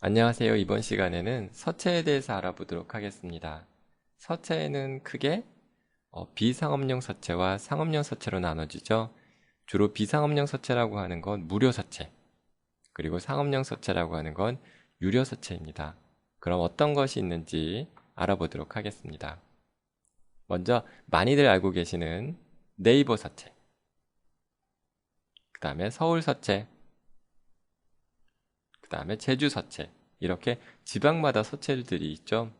안녕하세요. 이번 시간에는 서체에 대해서 알아보도록 하겠습니다. 서체는 크게 어, 비상업용 서체와 상업용 서체로 나눠지죠. 주로 비상업용 서체라고 하는 건 무료 서체, 그리고 상업용 서체라고 하는 건 유료 서체입니다. 그럼 어떤 것이 있는지 알아보도록 하겠습니다. 먼저 많이들 알고 계시는 네이버 서체, 그 다음에 서울 서체, 그 다음에 제주 서체 이렇게 지방마다 서체들이 있죠.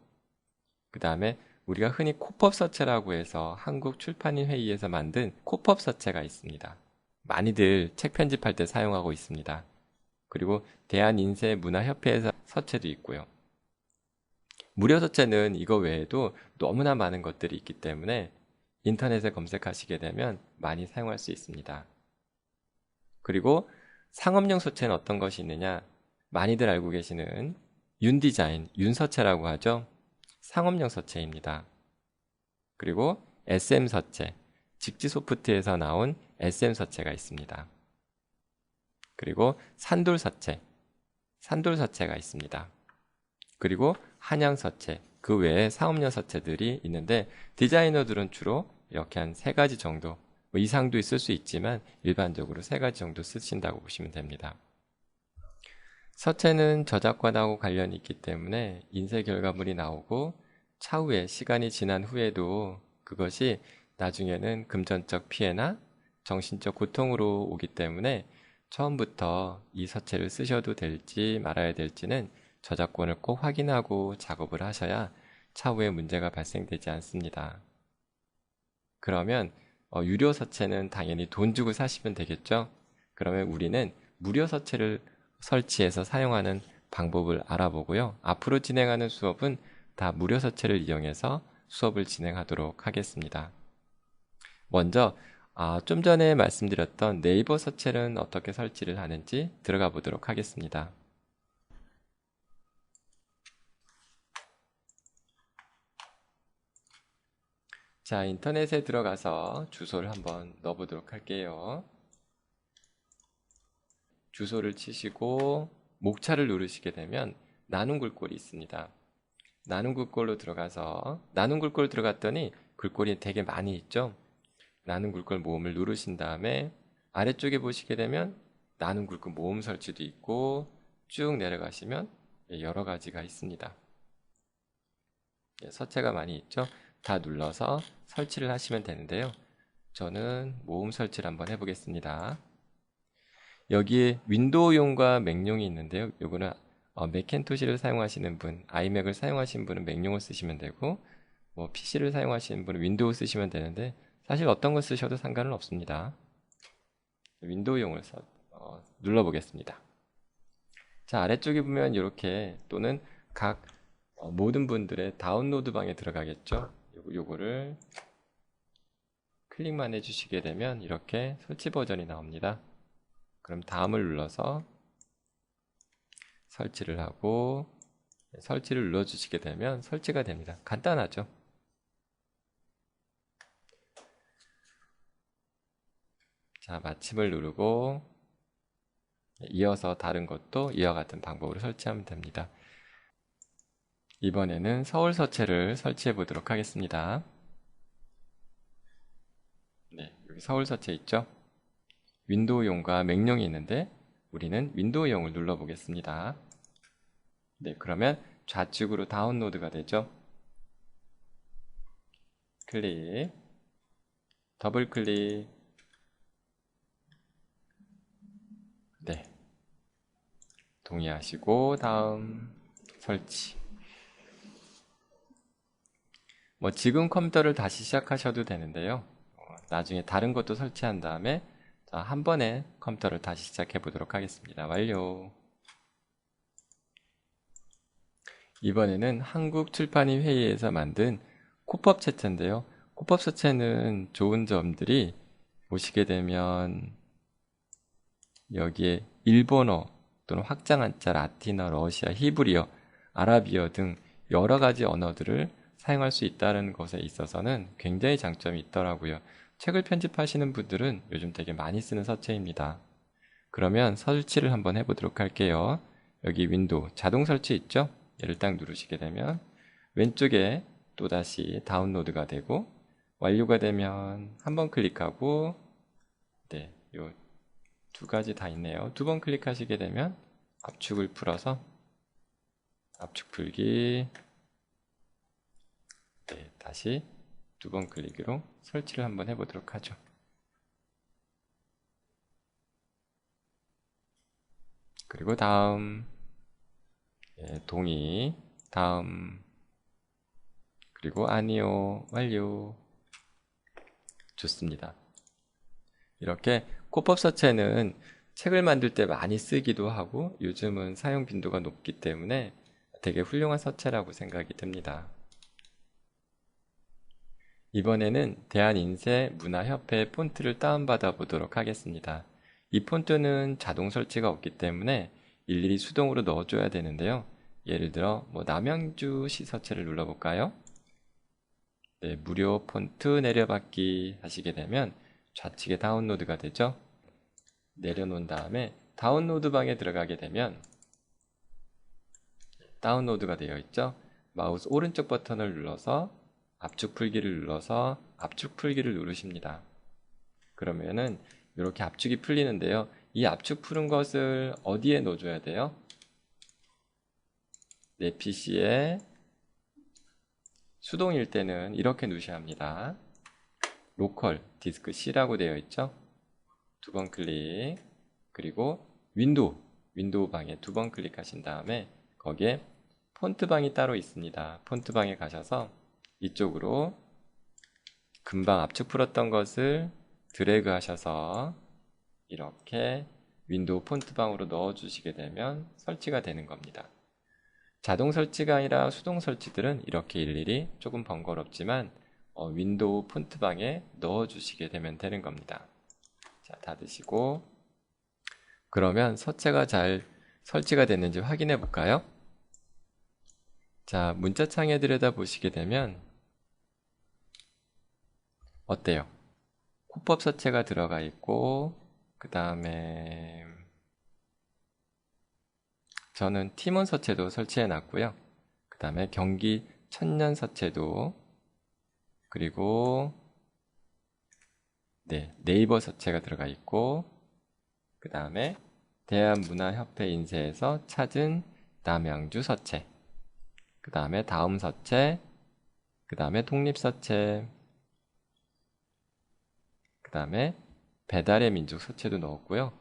그 다음에 우리가 흔히 코펍 서체라고 해서 한국 출판인 회의에서 만든 코펍 서체가 있습니다. 많이들 책 편집할 때 사용하고 있습니다. 그리고 대한인쇄문화협회에서 서체도 있고요. 무료 서체는 이거 외에도 너무나 많은 것들이 있기 때문에 인터넷에 검색하시게 되면 많이 사용할 수 있습니다. 그리고 상업용 서체는 어떤 것이 있느냐? 많이들 알고 계시는 윤디자인, 윤서체라고 하죠. 상업용 서체입니다. 그리고 SM 서체, 직지소프트에서 나온 SM 서체가 있습니다. 그리고 산돌 서체, 산돌 서체가 있습니다. 그리고 한양 서체, 그 외에 상업용 서체들이 있는데 디자이너들은 주로 이렇게 한 세 가지 정도, 뭐 이상도 있을 수 있지만 일반적으로 세 가지 정도 쓰신다고 보시면 됩니다. 서체는 저작권하고 관련이 있기 때문에 인쇄 결과물이 나오고 차후에 시간이 지난 후에도 그것이 나중에는 금전적 피해나 정신적 고통으로 오기 때문에 처음부터 이 서체를 쓰셔도 될지 말아야 될지는 저작권을 꼭 확인하고 작업을 하셔야 차후에 문제가 발생되지 않습니다. 그러면 어, 유료 서체는 당연히 돈 주고 사시면 되겠죠? 그러면 우리는 무료 서체를 설치해서 사용하는 방법을 알아보고요. 앞으로 진행하는 수업은 다 무료 서체를 이용해서 수업을 진행하도록 하겠습니다. 먼저 아, 좀 전에 말씀드렸던 네이버 서체는 어떻게 설치를 하는지 들어가 보도록 하겠습니다. 자, 인터넷에 들어가서 주소를 한번 넣어보도록 할게요. 주소를 치시고 목차를 누르시게 되면 나눔 글꼴이 있습니다. 나눔 글꼴로 들어가서 나눔 글꼴 들어갔더니 글꼴이 되게 많이 있죠. 나눔 글꼴 모음을 누르신 다음에 아래쪽에 보시게 되면 나눔 글꼴 모음 설치도 있고 쭉 내려가시면 여러 가지가 있습니다. 예, 서체가 많이 있죠. 다 눌러서 설치를 하시면 되는데요. 저는 모음 설치를 한번 해보겠습니다. 여기에 윈도우용과 맥용이 있는데요. 요거는 어, 맥켄토시를 사용하시는 분, 아이맥을 사용하시는 분은 맥용을 쓰시면 되고 뭐 PC를 사용하시는 분은 윈도우 쓰시면 되는데 사실 어떤 걸 쓰셔도 상관은 없습니다. 윈도우용을 써, 어, 눌러보겠습니다. 자 아래쪽에 보면 이렇게 또는 각 어, 모든 분들의 다운로드 방에 들어가겠죠. 요거, 요거를 클릭만 해주시게 되면 이렇게 설치 버전이 나옵니다. 그럼 다음을 눌러서 설치를 하고 설치를 눌러주시게 되면 설치가 됩니다. 간단하죠? 자, 마침을 누르고 이어서 다른 것도 이와 같은 방법으로 설치하면 됩니다. 이번에는 서울 서체를 설치해 보도록 하겠습니다. 네, 여기 서울 서체 있죠? 윈도우용과 맥용이 있는데 우리는 윈도우용을 눌러 보겠습니다. 네, 그러면 좌측으로 다운로드가 되죠. 클릭, 더블 클릭, 네, 동의하시고 다음 설치. 뭐 지금 컴퓨터를 다시 시작하셔도 되는데요. 어, 나중에 다른 것도 설치한 다음에 자, 한 번에 컴퓨터를 다시 시작해 보도록 하겠습니다. 완료. 이번에는 한국출판인 회의에서 만든 코법 채체인데요. 코법 채체는 좋은 점들이 보시게 되면 여기에 일본어 또는 확장 한자, 라틴어, 러시아, 히브리어, 아라비어 등 여러 가지 언어들을 사용할 수 있다는 것에 있어서는 굉장히 장점이 있더라고요. 책을 편집하시는 분들은 요즘 되게 많이 쓰는 서체입니다. 그러면 설치를 한번 해보도록 할게요. 여기 윈도우 자동 설치 있죠? 얘를 딱 누르시게 되면 왼쪽에 또다시 다운로드가 되고 완료가 되면 한 번 클릭하고 네, 요 두 가지 다 있네요. 두 번 클릭하시게 되면 압축을 풀어서 압축 풀기 네, 다시 두 번 클릭으로 설치를 한번 해보도록 하죠. 그리고 다음 예, 동의 다음 그리고 아니요 완료 좋습니다. 이렇게 코법 서체는 책을 만들 때 많이 쓰기도 하고 요즘은 사용 빈도가 높기 때문에 되게 훌륭한 서체라고 생각이 듭니다. 이번에는 대한인쇄 문화협회 폰트를 다운받아 보도록 하겠습니다. 이 폰트는 자동 설치가 없기 때문에 일일이 수동으로 넣어줘야 되는데요. 예를 들어 뭐 남양주 시서체를 눌러볼까요? 네, 무료 폰트 내려받기 하시게 되면 좌측에 다운로드가 되죠. 내려놓은 다음에 다운로드 방에 들어가게 되면 다운로드가 되어 있죠. 마우스 오른쪽 버튼을 눌러서 압축 풀기를 눌러서 압축 풀기를 누르십니다. 그러면은 이렇게 압축이 풀리는데요. 이 압축 푸른 것을 어디에 넣어줘야 돼요? 내 PC에 수동일 때는 이렇게 누셔야 합니다. 로컬 디스크 C라고 되어 있죠. 두 번 클릭 그리고 윈도우 윈도우 방에 두 번 클릭하신 다음에 거기에 폰트 방이 따로 있습니다. 폰트 방에 가셔서 이쪽으로 금방 압축 풀었던 것을 드래그 하셔서 이렇게 윈도우 폰트 방으로 넣어 주시게 되면 설치가 되는 겁니다. 자동 설치가 아니라 수동 설치들은 이렇게 일일이 조금 번거롭지만 어, 윈도우 폰트 방에 넣어 주시게 되면 되는 겁니다. 자, 닫으시고 그러면 서체가 잘 설치가 됐는지 확인해 볼까요? 자, 문자창에 들여다 보시게 되면 어때요? 코법 서체가 들어가 있고 그 다음에 저는 팀원 서체도 설치해 놨고요. 그 다음에 경기 천년 서체도 그리고 네, 네이버 서체가 들어가 있고 그 다음에 대한문화협회 인쇄에서 찾은 남양주 서체 그 다음에 다음 서체 그 다음에 독립서체 그 다음에 배달의 민족 서체도 넣었고요.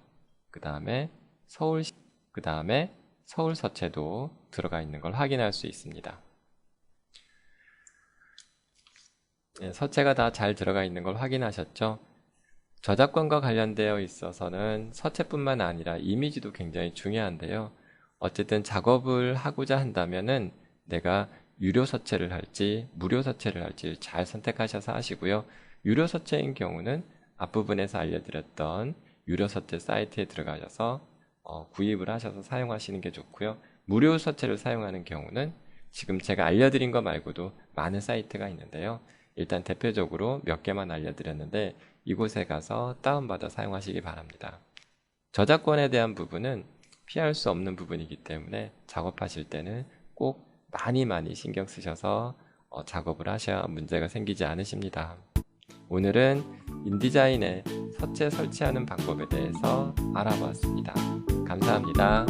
그 다음에 서울 그 다음에 서울 서체도 들어가 있는 걸 확인할 수 있습니다. 네, 서체가 다 잘 들어가 있는 걸 확인하셨죠? 저작권과 관련되어 있어서는 서체뿐만 아니라 이미지도 굉장히 중요한데요. 어쨌든 작업을 하고자 한다면은 내가 유료 서체를 할지 무료 서체를 할지 잘 선택하셔서 하시고요. 유료 서체인 경우는 앞부분에서 알려드렸던 유료 서체 사이트에 들어가셔서 어, 구입을 하셔서 사용하시는 게 좋고요. 무료 서체를 사용하는 경우는 지금 제가 알려드린 것 말고도 많은 사이트가 있는데요. 일단 대표적으로 몇 개만 알려드렸는데 이곳에 가서 다운받아 사용하시기 바랍니다. 저작권에 대한 부분은 피할 수 없는 부분이기 때문에 작업하실 때는 꼭 많이 많이 신경 쓰셔서 어, 작업을 하셔야 문제가 생기지 않으십니다. 오늘은 인디자인의 서체 설치하는 방법에 대해서 알아보았습니다. 감사합니다.